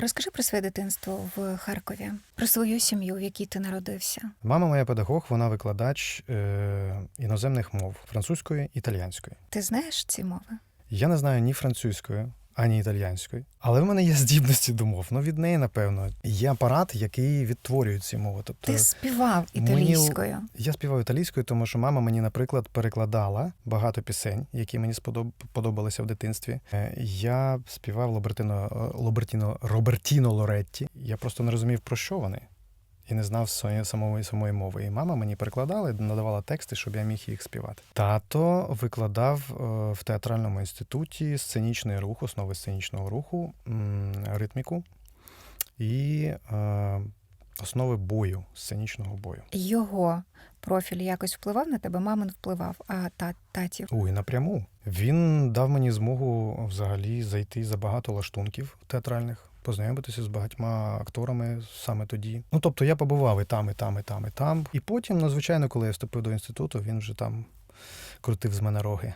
Розкажи про своє дитинство в Харкові, про свою сім'ю, в якій ти народився. Мама моя педагог, вона викладач е, іноземних мов французької, італіянської. Ти знаєш ці мови? Я не знаю ні французької, ані італійської, але в мене є здібності до мов. Ну від неї, напевно, є апарат, який відтворює ці мови. Тобто Ти співав мені- італійською. я співаю італійською, тому що мама мені, наприклад, перекладала багато пісень, які мені подобалися в дитинстві. Е, Я співав Лобертино, Лобертіно, Робертіно Лоретті. Я просто не розумів, про що вони. І не знав самої самої мови. І мама мені перекладала надавала тексти, щоб я міг їх співати. Тато викладав е, в театральному інституті сценічний рух, основи сценічного руху, ритміку і е, основи бою, сценічного бою. Його профіль якось впливав на тебе, мамин впливав, а та, татів. Ой, напряму. Він дав мені змогу взагалі зайти за багато лаштунків театральних, познайомитися з багатьма акторами саме тоді. Ну тобто я побував і там, і там, і там, і там. І потім, ну, звичайно, коли я вступив до інституту, він вже там крутив з мене роги.